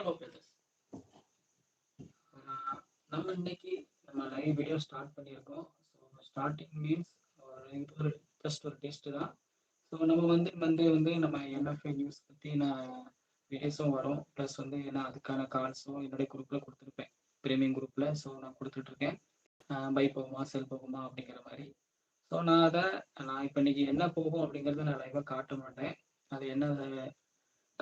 Hello brothers நம்ம இன்னைக்கு நம்ம லைவ் வீடியோ ஸ்டார்ட் பண்ணியிருக்கோம். ஸோ ஸ்டார்டிங் மீன்ஸ் ஒரு ஜஸ்ட் ஒரு டெஸ்ட் தான். ஸோ நம்ம வந்து வந்து வந்து நம்ம என்எஃப்ஐ நியூஸ் பற்றி நான் வீடியோஸும் வரும். ப்ளஸ் வந்து நான் அதுக்கான கால்ஸும் என்னுடைய குரூப்பில் கொடுத்துருப்பேன். ப்ரீமியம் குரூப்பில் ஸோ நான் கொடுத்துட்ருக்கேன். பை போகுமா செல் போகுமா அப்படிங்கிற மாதிரி. ஸோ நான் அதை நான் இப்போ இன்னைக்கு என்ன போகும் அப்படிங்கிறத நான் லைவாக காட்ட மாட்டேன். அது என்ன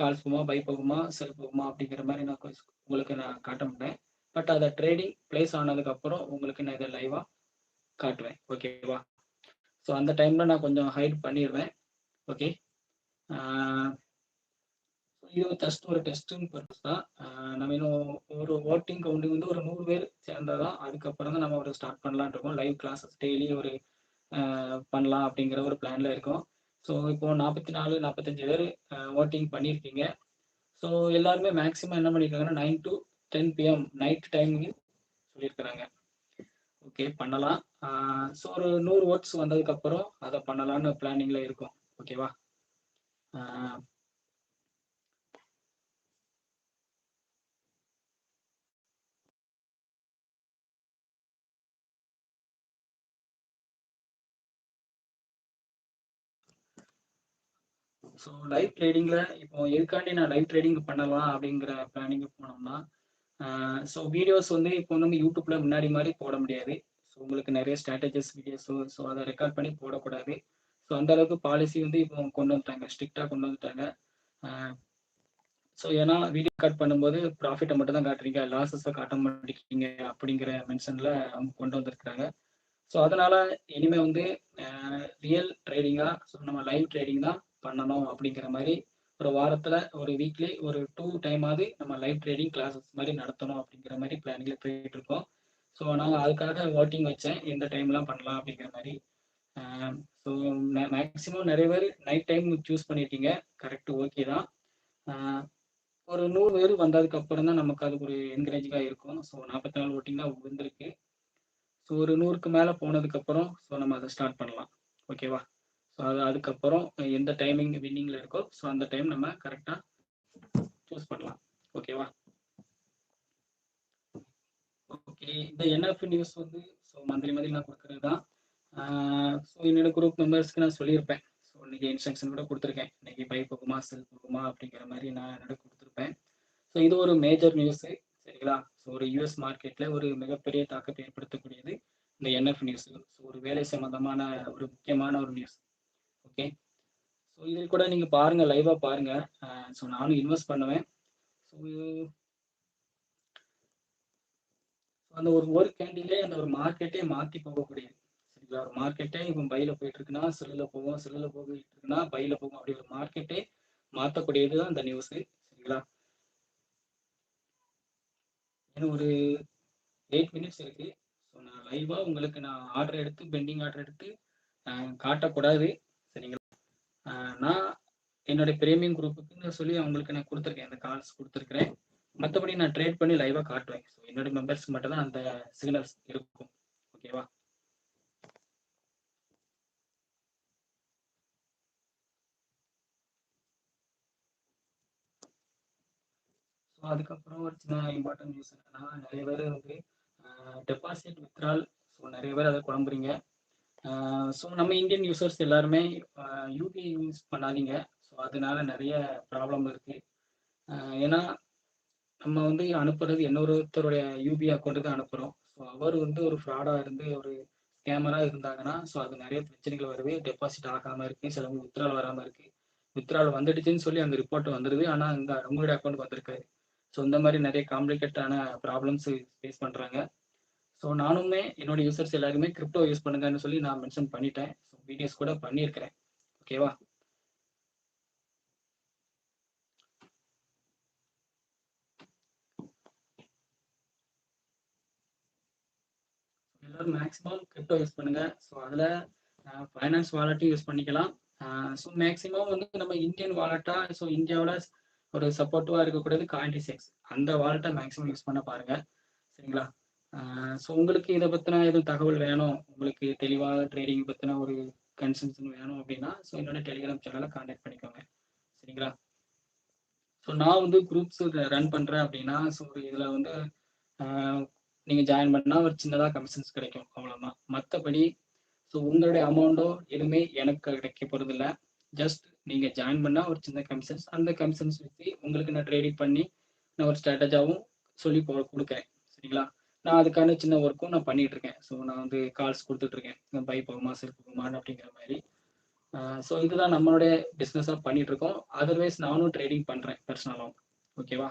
கால் போகுமா பை போகுமா செல் போகுமா அப்படிங்கிற மாதிரி நான் கொஞ்சம் உங்களுக்கு நான் காட்ட மாட்டேன். பட் அதை ட்ரேடிங் பிளேஸ் ஆனதுக்கப்புறம் உங்களுக்கு நான் இதை லைவாக காட்டுவேன். ஓகேவா ஸோ அந்த டைமில் நான் கொஞ்சம் ஹைட் பண்ணிடுவேன். ஓகே இது ஜஸ்ட் ஒரு டெஸ்ட்டுன்னு பர்பஸ் தான். நம்ம இன்னும் ஒரு ஓட்டிங் கவுண்டிங் வந்து ஒரு நூறு பேர் சேர்ந்தால் தான் அதுக்கப்புறம் தான் நம்ம ஒரு ஸ்டார்ட் பண்ணலான் இருக்கோம். லைவ் கிளாஸஸ் டெய்லி ஒரு பண்ணலாம் அப்படிங்கிற ஒரு பிளான்ல இருக்கோம். ஸோ இப்போ நாற்பத்தி நாலு நாற்பத்தஞ்சு பேர் ஓட்டிங் பண்ணியிருக்கீங்க ஸோ எல்லாருமே மேக்ஸிமம் என்ன பண்ணியிருக்காங்கன்னா nine to ten PM night timing சொல்லியிருக்கிறாங்க ஓகே பண்ணலாம். ஸோ ஒரு நூறு ஓட்ஸ் வந்ததுக்கப்புறம் அதை பண்ணலான்னு பிளானிங்கில் இருக்கும். ஓகேவா ஸோ லைவ் ட்ரேடிங்கில் இப்போ எதுக்காண்டி நான் லைவ் ட்ரேடிங் பண்ணலாம் அப்படிங்கிற பிளானிங் போனோம்னா ஸோ வீடியோஸ் வந்து இப்போ நம்ம யூடியூப்பில் முன்னாடி மாதிரி போட முடியாது. ஸோ உங்களுக்கு நிறைய ஸ்ட்ராட்டஜிஸ் வீடியோஸோ ஸோ அதை ரெக்கார்ட் பண்ணி போடக்கூடாது. ஸோ அந்த அளவுக்கு பாலிசி வந்து இப்போ கொண்டு வந்துட்டாங்க ஸ்ட்ரிக்டாக கொண்டு வந்துட்டாங்க. ஸோ ஏன்னா வீடியோ கட் பண்ணும்போது ப்ராஃபிட்டை மட்டும் தான் காட்டுறீங்க லாஸஸை காட்ட மாட்டேங்கிறீங்க அப்படிங்கிற மென்ஷனில் அவங்க கொண்டு வந்திருக்கிறாங்க. ஸோ அதனால இனிமேல் வந்து ரியல் ட்ரேடிங்காக ஸோ நம்ம லைவ் ட்ரேடிங் தான் பண்ணணும் அப்படிங்கிற மாதிரி ஒரு வாரத்தில் ஒரு வீக்லி ஒரு டூ டைமாவது நம்ம லைவ் ட்ரேடிங் கிளாஸஸ் மாதிரி நடத்தணும் அப்படிங்கிற மாதிரி பிளானிங்கில் போயிட்டு இருக்கோம். ஸோ நாங்கள் அதுக்காக ஓட்டிங் வச்சேன். இந்த டைம்லாம் பண்ணலாம் அப்படிங்கிற மாதிரி. ஸோ மேக்ஸிமம் நிறைய பேர் நைட் டைம் சூஸ் பண்ணியிருக்கீங்க கரெக்ட் ஓகே தான். ஒரு நூறு பேர் வந்ததுக்கு அப்புறம் தான் நமக்கு அது ஒரு என்கரேஜிங்காக இருக்கும். ஸோ நாற்பத்தி நாலு ஓட்டிங் தான் வந்திருக்கு ஸோ ஒரு நூறுக்கு மேலே போனதுக்கப்புறம் ஸோ நம்ம அதை ஸ்டார்ட் பண்ணலாம். ஓகேவா அது அதுக்கப்புறம் எந்த டைமிங் வின்னிங்கில் இருக்கோ ஸோ அந்த டைம் நம்ம கரெக்டாக சூஸ் பண்ணலாம். ஓகேவா ஓகே இந்த என்எஃப் நியூஸ் வந்து ஸோ மந்த்லி மந்த்லி நான் கொடுக்குறது தான் ஸோ என்னோட குரூப் மெம்பர்ஸ்க்கு நான் சொல்லியிருப்பேன். ஸோ இன்னைக்கு இன்ஸ்ட்ரக்ஷன் கூட கொடுத்துருக்கேன். இன்னைக்கு பை போகுமா செல் போகுமா அப்படிங்கிற மாதிரி நான் என்னோட கொடுத்துருப்பேன். ஸோ இது ஒரு மேஜர் நியூஸு சரிங்களா? ஸோ ஒரு யூஎஸ் மார்க்கெட்டில் ஒரு மிகப்பெரிய தாக்கத்தை ஏற்படுத்தக்கூடியது இந்த என்எஃப் நியூஸ் ஸோ ஒரு வேலை சம்பந்தமான ஒரு முக்கியமான ஒரு நியூஸ் ஓகே ஸோ இதில் கூட நீங்கள் பாருங்கள் லைவாக பாருங்கள் ஸோ நானும் இன்வெஸ்ட் பண்ணுவேன். ஸோ அந்த ஒரு ஒரு கேண்டிலே அந்த ஒரு மார்க்கெட்டே மாற்றி போகக்கூடியது. சரிங்களா? ஒரு மார்க்கெட்டே இப்போ பையில் போயிட்டு இருக்குன்னா செல்லில் போகும் செல்லில் போயிட்டு இருக்குன்னா பையில் போகும் அப்படி ஒரு மார்க்கெட்டே மாற்றக்கூடியது தான் அந்த நியூஸு சரிங்களா? ஏன்னா ஒரு எயிட் மினிட்ஸ் இருக்கு. ஸோ நான் லைவாக உங்களுக்கு நான் ஆர்டர் எடுத்து பெண்டிங் ஆர்டர் எடுத்து காட்டக்கூடாது. சரிங்களா? நான் என்னுடைய பிரேமியம் குரூப்புக்குன்னு சொல்லி அவங்களுக்கு நான் கொடுத்துருக்கேன். அந்த கால்ஸ் கொடுத்துருக்கிறேன். மற்றபடி நான் ட்ரேட் பண்ணி லைவாக காட்டுவேன். ஸோ என்னோட மெம்பர்ஸ் மட்டும் தான் அந்த சிக்னல்ஸ் இருக்கும். ஓகேவா ஸோ அதுக்கப்புறம் ஒரு சின்ன இம்பார்ட்டன்ட் நியூஸ் என்னன்னா நிறைய பேர் வந்து டெபாசிட் வித்ரால் ஸோ நிறைய பேர் அதை குழம்புறீங்க. ஸோ நம்ம இந்தியன் யூசர்ஸ் எல்லாருமே யூபிஐ யூஸ் பண்ணாதீங்க. ஸோ அதனால நிறைய ப்ராப்ளம் இருக்கு. ஏன்னா நம்ம வந்து அனுப்புறது இன்னொருத்தருடைய யூபிஐ அக்கௌண்ட்டுக்கு அனுப்புகிறோம் ஸோ அவர் வந்து ஒரு ஃப்ராடாக இருந்து ஒரு ஸ்கேமராக இருந்தாங்கன்னா ஸோ அது நிறைய பிரச்சனைகள் வருது. டெபாசிட் ஆகாமல் இருக்குது சிலவங்க வித்ரால் வராமல் இருக்குது வித்ரால் வந்துடுச்சுன்னு சொல்லி அந்த ரிப்போர்ட் வந்துடுது ஆனால் அங்கே உங்களுடைய அக்கௌண்ட் வந்திருக்காரு ஸோ இந்த மாதிரி நிறைய காம்ப்ளிகேட்டான ப்ராப்ளம்ஸ் ஃபேஸ் பண்ணுறாங்க ஸோ நானுமே என்னோட யூசர்ஸ் எல்லாருமே கிரிப்டோ யூஸ் பண்ணுங்கன்னு சொல்லி நான் மென்ஷன் பண்ணிட்டேன். ஸோ வீடியோஸ் கூட பண்ணியிருக்கிறேன். ஓகேவா எல்லாரும் மேக்ஸிமம் கிரிப்டோ யூஸ் பண்ணுங்க. ஸோ அதில் ஃபைனான்ஸ் வாலெட்டும் யூஸ் பண்ணிக்கலாம். ஸோ மேக்ஸிமம் வந்து நம்ம இந்தியன் வாலெட்டா ஸோ இந்தியாவில் ஒரு சப்போர்ட்டிவாக இருக்கக்கூடியது காயின்டி செக்ஸ் அந்த வாலெட்டை மேக்ஸிமம் யூஸ் பண்ண பாருங்க. சரிங்களா? ஸோ உங்களுக்கு இதை பற்றின எதுவும் தகவல் வேணும்? உங்களுக்கு தெளிவாக ட்ரேடிங் பற்றின ஒரு கன்சன்ஷன் வேணும் அப்படின்னா ஸோ என்னோட டெலிகிராம் சேனலை காண்டாக்ட் பண்ணிக்கோங்க. சரிங்களா? ஸோ நான் வந்து குரூப்ஸ் ரன் பண்ணுறேன் அப்படின்னா ஸோ இதில் வந்து நீங்கள் ஜாயின் பண்ணால் ஒரு சின்னதாக கமிஷன்ஸ் கிடைக்கும் அவ்வளோதான் மற்றபடி ஸோ உங்களுடைய அமௌண்ட்டோ எதுவுமே எனக்கு கிடைக்க போகிறதில்ல ஜஸ்ட் நீங்கள் ஜாயின் பண்ணால் ஒரு சின்ன கமிஷன்ஸ் அந்த கமிஷன்ஸ் வச்சு உங்களுக்கு நான் ட்ரேடிங் பண்ணி நான் ஒரு ஸ்ட்ராட்டஜாவும் சொல்லி கொடுக்குறேன். சரிங்களா? நான் அதுக்கான சின்ன ஒர்க்கும் நான் பண்ணிட்டு இருக்கேன் ஸோ நான் வந்து கால்ஸ் கொடுத்துட்டு இருக்கேன் பை போகுமா செல் போகுமான்னு அப்படிங்கிற மாதிரி. ஸோ இதுதான் நம்மளுடைய பிஸ்னஸாக பண்ணிட்டு இருக்கோம் அதர்வைஸ் நானும் ட்ரேடிங் பண்ணுறேன் பர்சனலாகவும் ஓகேவா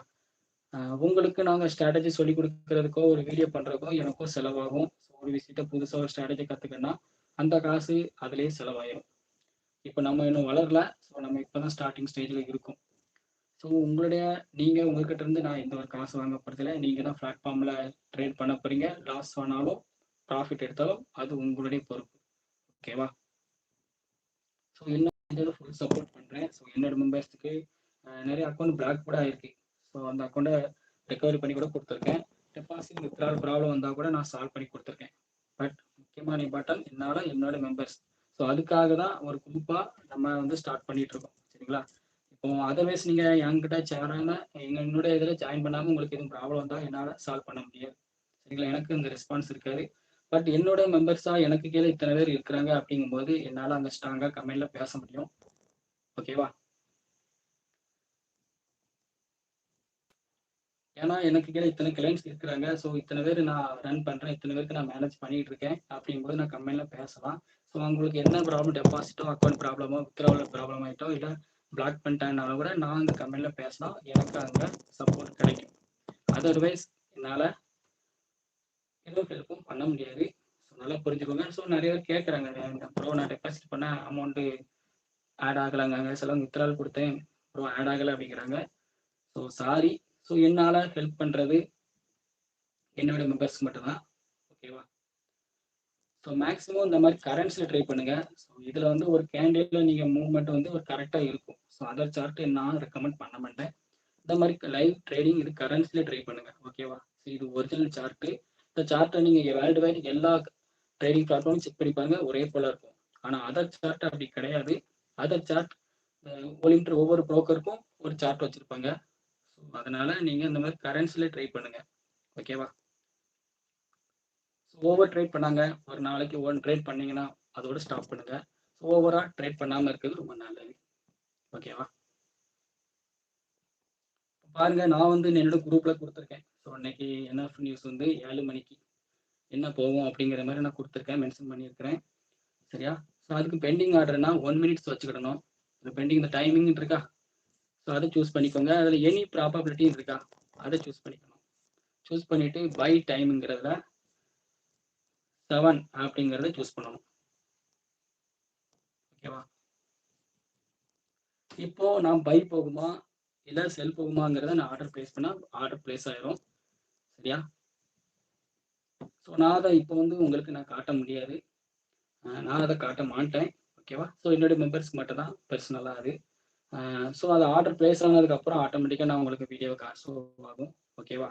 உங்களுக்கு நாங்கள் ஸ்ட்ராட்டஜி சொல்லி கொடுக்கறதுக்கோ ஒரு வீடியோ பண்ணுறதுக்கோ எனக்கும் செலவாகும். ஸோ ஒரு விஷயத்த புதுசாக ஒரு ஸ்ட்ராட்டஜி கற்றுக்கன்னா அந்த காசு அதுலேயே செலவாயிடும் இப்போ நம்ம இன்னும் வளரல. ஸோ நம்ம இப்போ தான் ஸ்டார்டிங் ஸ்டேஜில் இருக்கோம். ஸோ உங்களுடைய நீங்கள் உங்ககிட்ட இருந்து நான் எந்த ஒரு காசு வாங்க போகிறதில்ல நீங்கள் தான் பிளாட்ஃபார்மில் ட்ரேட் பண்ண போகிறீங்க லாஸ் ஆனாலும் ப்ராஃபிட் எடுத்தாலும் அது உங்களுடைய பொறுப்பு. ஓகேவா ஸோ என்ன ஃபுல் சப்போர்ட் பண்ணுறேன் ஸோ என்னோட மெம்பர்ஸ்க்கு நிறைய அக்கௌண்ட் பிளாக் கூட ஆயிருக்கு. ஸோ அந்த அக்கௌண்ட்டை ரெக்கவரி பண்ணி கூட கொடுத்துருக்கேன். டெபாசிட் வித்ரால் ப்ராப்ளம் வந்தால் கூட நான் சால்வ் பண்ணி கொடுத்துருக்கேன். பட் முக்கியமான இம்பார்ட்டன் என்னால் என்னோட மெம்பர்ஸ் ஸோ அதுக்காக தான் ஒரு குரூப்பாக நம்ம வந்து ஸ்டார்ட் பண்ணிட்டு இருக்கோம். சரிங்களா? அதர்வைஸ் நீங்கள் என்கிட்ட சேராம எங்க என்னோட இதில் ஜாயின் பண்ணாமல் உங்களுக்கு எதுவும் ப்ராப்ளம் வந்தால் என்னால் சால்வ் பண்ண முடியாது. சரிங்களா? எனக்கு இந்த ரெஸ்பான்ஸ் இருக்காது. பட் என்னோட மெம்பர்ஸாக எனக்கு கீழே இத்தனை பேர் இருக்கிறாங்க அப்படிங்கும்போது என்னால் அங்கே ஸ்ட்ராங்காக கமெண்ட்ல பேச முடியும். ஓகேவா ஏன்னா எனக்கு கீழே இத்தனை கிளைண்ட்ஸ் இருக்கிறாங்க. ஸோ இத்தனை பேர் நான் ரன் பண்ணுறேன் இத்தனை பேருக்கு நான் மேனேஜ் பண்ணிட்டு இருக்கேன். அப்படிங்கும்போது நான் கம்பெனில பேசலாம். ஸோ உங்களுக்கு என்ன ப்ராப்ளம் டெபாசிட்டோ அக்கௌண்ட் ப்ராப்ளமோ வித்ராவில் ப்ராப்ளம் ஆகிட்டோ இல்லை பிளாக் பண்ணிட்டாங்கனாலும் கூட நான் அந்த கம்பெனியில் பேசினா எனக்கு அங்கே சப்போர்ட் கிடைக்கும். அதர்வைஸ் என்னால் எதுவும் ஹெல்ப்பும் பண்ண முடியாது. ஸோ நல்லா புரிஞ்சுக்கோங்க. ஸோ நிறைய பேர் கேட்குறாங்க ப்ரோ நான் டெபாசிட் பண்ண அமௌண்ட்டு ஆட் ஆகலைங்க. சிலவங்க வித்ரால் கொடுத்தேன். ப்ரோ ஆட் ஆகலை அப்படிங்கிறாங்க. ஸோ சாரி ஸோ என்னால் ஹெல்ப் பண்ணுறது என்னோட மெம்பர்ஸ்க்கு மட்டும்தான். ஓகேவா ஸோ மேக்ஸிமம் இந்த மாதிரி கரண்ட்ஸில் ட்ரை பண்ணுங்க. ஸோ இதில் வந்து ஒரு கேண்டில் நீங்கள் மூவ்மெண்ட் வந்து ஒரு கரெக்டாக இருக்கும். ஸோ அதர் சார்ட்டு நான் ரெக்கமெண்ட் பண்ண மாட்டேன். இந்த மாதிரி லைவ் ட்ரேடிங் இது கரன்சியில் ட்ரை பண்ணுங்க. ஓகேவா ஸோ இது ஒரிஜினல் சார்ட்டு இந்த சார்ட்டை நீங்கள் வேர்ல்டு வைட் எல்லா ட்ரேடிங் பிளாட்ஃபார்மும் செக் பண்ணி பாருங்க. ஒரே போல இருக்கும். ஆனால் அதர் சார்ட் அப்படி கிடையாது. அதர் சார்ட் ஒலிமிட்டர் ஒவ்வொரு ப்ரோக்கருக்கும் ஒரு சார்ட் வச்சுருப்பாங்க. ஸோ அதனால நீங்கள் இந்த மாதிரி கரன்சியில் ட்ரை பண்ணுங்க. ஓகேவா ஓவர் ட்ரேட் பண்ணாங்க. ஒரு நாளைக்கு ஒன் ட்ரேட் பண்ணீங்கன்னா அதோட ஸ்டாப் பண்ணுங்க. ஸோ ஓவரா ட்ரேட் பண்ணாமல் இருக்கிறது ரொம்ப நல்லது. ஓகேவா பாருங்க நான் வந்து என்னோட குரூப்ல கொடுத்துருக்கேன். ஸோ இன்னைக்கு என்எஃப் நியூஸ் வந்து ஏழு மணிக்கு என்ன போகும் அப்படிங்கிற மாதிரி நான் கொடுத்துருக்கேன் மென்ஷன் பண்ணியிருக்கிறேன். சரியா? ஸோ அதுக்கு பெண்டிங் ஆர்டர்னா ஒன் மினிட்ஸ் வச்சுக்கிடணும். இந்த பெண்டிங் இந்த டைமிங் இருக்கா? ஸோ அதை சூஸ் பண்ணிக்கோங்க. அதில் எனி ப்ராபபிலிட்டி இருக்கா? அதை சூஸ் பண்ணிக்கணும். சூஸ் பண்ணிட்டு பை டைமுங்கிறதுல செவன் அப்படிங்கிறத சூஸ் பண்ணணும். ஓகேவா இப்போ நான் பை போகுமா? இல்லை செல் போகுமாங்கிறத நான் ஆர்டர் பிளேஸ் பண்ணா ஆர்டர் பிளேஸ் ஆயிரும். சரியா? ஸோ நான் அதை இப்போ வந்து உங்களுக்கு நான் காட்ட முடியாது. நான் அதை காட்ட மாட்டேன். ஓகேவா ஸோ என்னுடைய மெம்பர்ஸ்க்கு மட்டும் தான் பர்சனலாக அது. ஸோ அது ஆர்டர் பிளேஸ் ஆனதுக்கப்புறம் ஆட்டோமேட்டிக்காக நான் உங்களுக்கு வீடியோ ஷோ ஆகும். ஓகேவா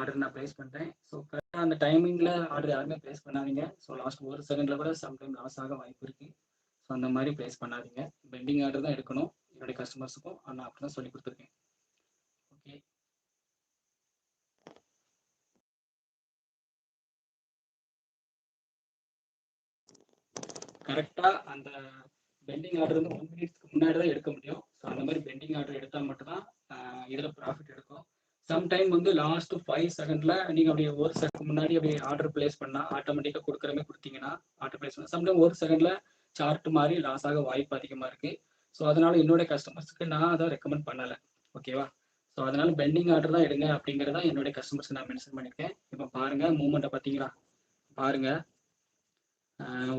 ஆர்டர் நான் ப்ளேஸ் பண்ணிட்டேன். ஸோ கரெக்டாக அந்த டைமிங்கில் ஆர்டர் யாருமே ப்ளேஸ் பண்ணாதீங்க. ஸோ லாஸ்ட் ஒரு செகண்டில் கூட சம்டைம் லாஸ் ஆக வாய்ப்பு இருக்குது ஸோ அந்த மாதிரி ப்ளேஸ் பண்ணாதீங்க. பெண்டிங் ஆர்டர் தான் எடுக்கணும். என்னுடைய கஸ்டமர்ஸுக்கும் நான் அப்படி தான் சொல்லி கொடுத்துருக்கேன் ஓகே கரெக்டாக அந்த பெண்டிங் ஆர்டர் வந்து ஒன் மினிட்ஸ்க்கு முன்னாடி தான் எடுக்க முடியும். ஸோ அந்த மாதிரி பெண்டிங் ஆர்டர் எடுத்தால் மட்டும்தான் இதில் ப்ராஃபிட் எடுக்கும் சம்டைம் வந்து லாஸ்ட் ஃபைவ் செகண்ட்ல நீங்கள் அப்படியே ஒரு செகண்ட் முன்னாடி அப்படியே ஆர்டர் பிளேஸ் பண்ணால் ஆட்டோமேட்டிக்கா கொடுக்குற மாதிரி கொடுத்தீங்கன்னா ஆர்டர் பிளேஸ் பண்ணால் சம்டைம் ஒரு செகண்ட்ல சார்ட் மாதிரி லாஸ் ஆக வாய்ப்பு அதிகமாக இருக்கு. ஸோ அதனால என்னுடைய கஸ்டமர்ஸ்க்கு நான் அதை ரெக்கமெண்ட் பண்ணலை. ஓகேவா ஸோ அதனால பெண்டிங் ஆர்டர் தான் எடுங்க அப்படிங்கிறத என்னுடைய கஸ்டமர்ஸ்க்கு நான் மென்ஷன் பண்ணியிருக்கேன். இப்போ பாருங்க மூமெண்ட்டை பார்த்தீங்களா? பாருங்க.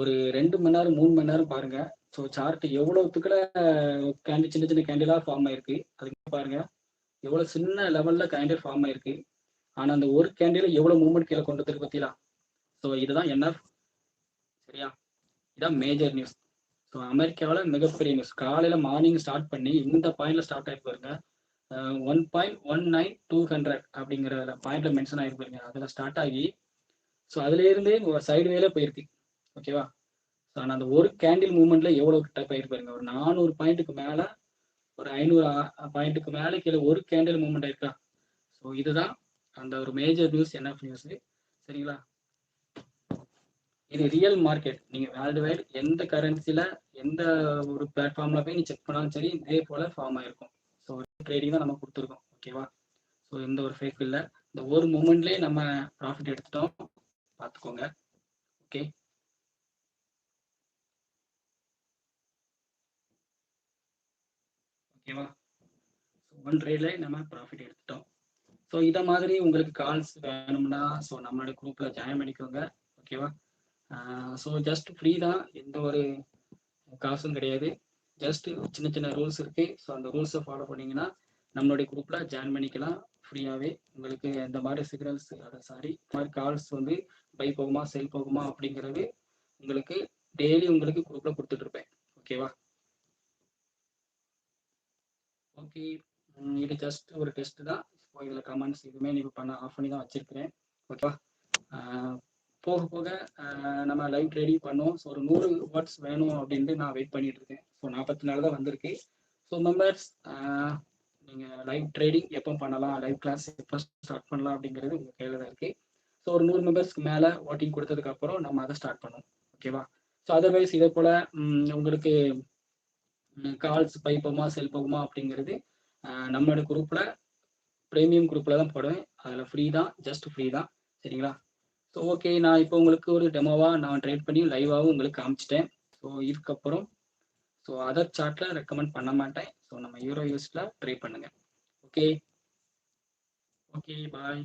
ஒரு ரெண்டு மணி நேரம் மூணு மணி நேரம் பாருங்க. ஸோ சார்ட் எவ்வளவுத்துக்குள்ள கேண்டில் சின்ன சின்ன கேண்டிலாக ஃபார்ம் ஆயிருக்கு. அதுக்கு பாருங்க. எவ்வளோ சின்ன லெவல்ல கேண்டில் ஃபார்ம் ஆயிருக்கு. ஆனால் அந்த ஒரு கேண்டில் எவ்வளோ மூவ்மெண்ட் கீழே கொண்டு வந்திருக்கு பார்த்தீங்களா ஸோ இதுதான் என்ன சரியா? இதான் மேஜர் நியூஸ் ஸோ அமெரிக்காவில் மிகப்பெரிய நியூஸ் காலையில் மார்னிங் ஸ்டார்ட் பண்ணி இந்த பாயிண்ட்ல ஸ்டார்ட் ஆகி பாருங்க. One point one nine two hundred அப்படிங்கிற பாயிண்ட்ல மென்ஷன் ஆகி பாருங்க. அதில் ஸ்டார்ட் ஆகி ஸோ அதுலேருந்தே சைடு வேல போயிருக்கு. ஓகேவா ஸோ ஆனால் அந்த ஒரு கேண்டில் மூமெண்ட்ல எவ்வளோ கிட்ட போயிருக்கு பாருங்க. ஒரு நானூறு பாயிண்ட்டுக்கு மேலே ஒரு ஐநூறு பாயிண்ட்டுக்கு மேலே கீழே ஒரு கேண்டில் மூவ்மெண்ட் ஆயிருக்கா ஸோ இதுதான் அந்த ஒரு மேஜர் நியூஸ் என்ன நியூஸ் சரிங்களா? இது ரியல் மார்க்கெட் நீங்க வேர்ல்டு வைட் எந்த கரன்சில எந்த ஒரு பிளாட்ஃபார்ம்ல போய் நீ செக் பண்ணாலும் சரி இதே போல ஃபார்ம் ஆயிருக்கும். ஸோ ட்ரேடிங் தான் நம்ம கொடுத்துருக்கோம். ஓகேவா ஸோ எந்த ஒரு ஃபேக் இல்லை. இந்த ஒரு மூமெண்ட்லேயே நம்ம ப்ராஃபிட் எடுத்துட்டோம். பார்த்துக்கோங்க. ஓகே ஓகேவா? ஸோ ஒன் ட்ரேட்ல நம்ம ப்ராஃபிட் எடுத்துட்டோம். ஸோ இதை மாதிரி உங்களுக்கு கால்ஸ் வேணும்னா ஸோ நம்மளோட குரூப்ல ஜாயின் பண்ணிக்கோங்க. ஓகேவா? ஸோ ஜஸ்ட் ஃப்ரீ தான். எந்த ஒரு காசும் கிடையாது. ஜஸ்ட் சின்ன சின்ன ரூல்ஸ் இருக்கு. ஸோ அந்த ரூல்ஸை ஃபாலோ பண்ணீங்கன்னா நம்மளுடைய குரூப்ல ஜாயின் பண்ணிக்கலாம். ஃப்ரீயாகவே உங்களுக்கு எந்த மாதிரி சிக்னல்ஸ் அதை சாரி இந்த மாதிரி கால்ஸ் வந்து பை போகுமா செல் போகுமா அப்படிங்கிறது உங்களுக்கு டெய்லி உங்களுக்கு குரூப்ல கொடுத்துட்டு இருப்பேன். ஓகேவா? ஓகே இது ஜஸ்ட் ஒரு டெஸ்ட் தான். ஸோ இதில் கமெண்ட்ஸ் எதுவுமே நீங்கள் பண்ண ஆஃப் பண்ணி தான் வச்சிருக்கிறேன். ஓகேவா போக போக நம்ம லைவ் ட்ரேடிங் பண்ணுவோம் ஸோ ஒரு நூறு வேர்ட்ஸ் வேணும் அப்படின்ட்டு நான் வெயிட் பண்ணிட்டு இருக்கேன். ஸோ நாற்பத்தி நாலு தான் வந்திருக்கு. ஸோ மெம்பர்ஸ் நீங்கள் லைவ் ட்ரேடிங் எப்போ பண்ணலாம்? லைவ் கிளாஸ் எப்போ ஸ்டார்ட் பண்ணலாம் அப்படிங்கிறது உங்கள் கையில் தான் இருக்குது ஸோ ஒரு நூறு மெம்பர்ஸ்க்கு மேலே வாட்டிங் கொடுத்ததுக்கப்புறம் நம்ம அதை ஸ்டார்ட் பண்ணுவோம். ஓகேவா ஸோ அதர்வைஸ் இதே போல் உங்களுக்கு கால்ஸ் பைப்போமா செல் போகுமா அப்படிங்கிறது நம்மளோட குரூப்பில் ப்ரீமியம் குரூப்பில் தான் போடுவேன். அதில் ஃப்ரீ தான் ஜஸ்ட் ஃப்ரீ தான். சரிங்களா? ஸோ ஓகே நான் இப்போ உங்களுக்கு ஒரு டெமோவாக நான் ட்ரேட் பண்ணி லைவாகவும் உங்களுக்கு காமிச்சிட்டேன். ஸோ இதுக்கப்புறம் ஸோ அதர் சார்ட்டில் ரெக்கமெண்ட் பண்ண மாட்டேன். ஸோ நம்ம யூரோ யூஸில் ட்ரை பண்ணுங்கள் ஓகே ஓகே பாய்